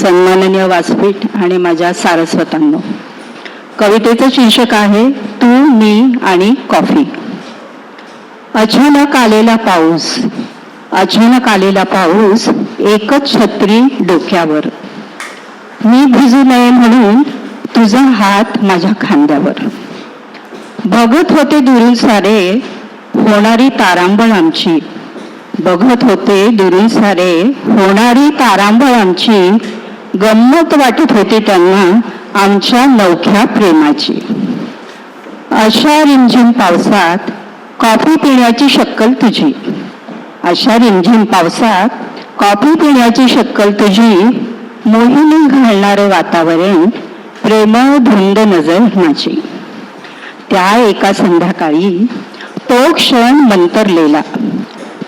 सन्माननीय व्यासपीठ आणि माझ्या सारस्वतांनो. कवितेचं शीर्षक आहे तू मी आणि कॉफी. अचानक आलेला पाऊस अचानक आलेला पाऊस एकच छत्री डोक्यावर. मी भिजू नये म्हणून तुझा हात माझ्या खांद्यावर. बघत होते दुरून सारे होणारी तारांबळ आमची. बघत होते दुरून सारे होणारी तारांबळ आमची. गंमत वाटत होती त्यांना आमच्या नवख्या प्रेमाची. अशा रिमझिम पावसात कॉफी पिण्याची शक्कल तुझी. अशा रिमझिम पावसात कॉफी पिण्याची शक्कल तुझी. मोहिनी घालणारे वातावरण प्रेमळ धुंद नजर माझी. त्या एका संध्याकाळी तो क्षण मंतरलेला.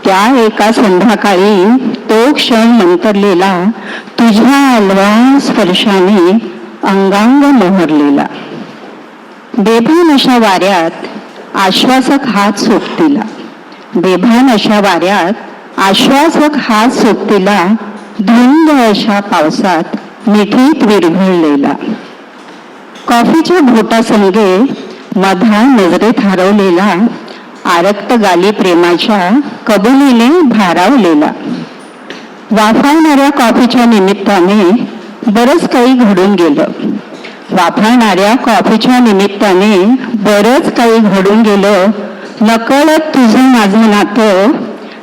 त्या एका संध्याकाळी तो क्षण मंतरलेला तुझ्या अलवा स्पर्शाने अंगांग मोहरलेला. बेभान अशा वाऱ्यात आश्वासक हात सोबतीला. बेभान अशा वाऱ्यात आश्वासक हात सोबतीला धुंद अशा पावसात मिठीत विरघळलेला. कॉफीच्या घोटासंगे मधा नजरेत हरवलेला आरक्त गाली प्रेमाच्या कबुलीने भारावलेला. वाफाळणाऱ्या कॉफीच्या निमित्ताने बरंच काही घडून गेलं. वाफाळणाऱ्या कॉफीच्या निमित्ताने बरंच काही घडून गेलं. नकळत तुझं माझं नातं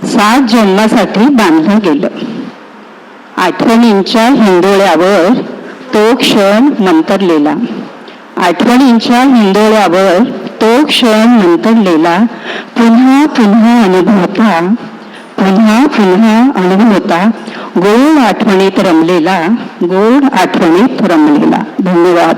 सात जन्मासाठी बांधलं गेलं. आठवणींच्या हिंदोळ्यावर तो क्षण मंतरलेला आठवणींच्या हिंदोळ्यावर तो क्षण मंतरलेला पुन्हा पुन्हा अनुभवता पुन्हा पुन्हा अनुभव होता गोड आठवणीत रमलेला गोड आठवणीत रमलेला. धन्यवाद.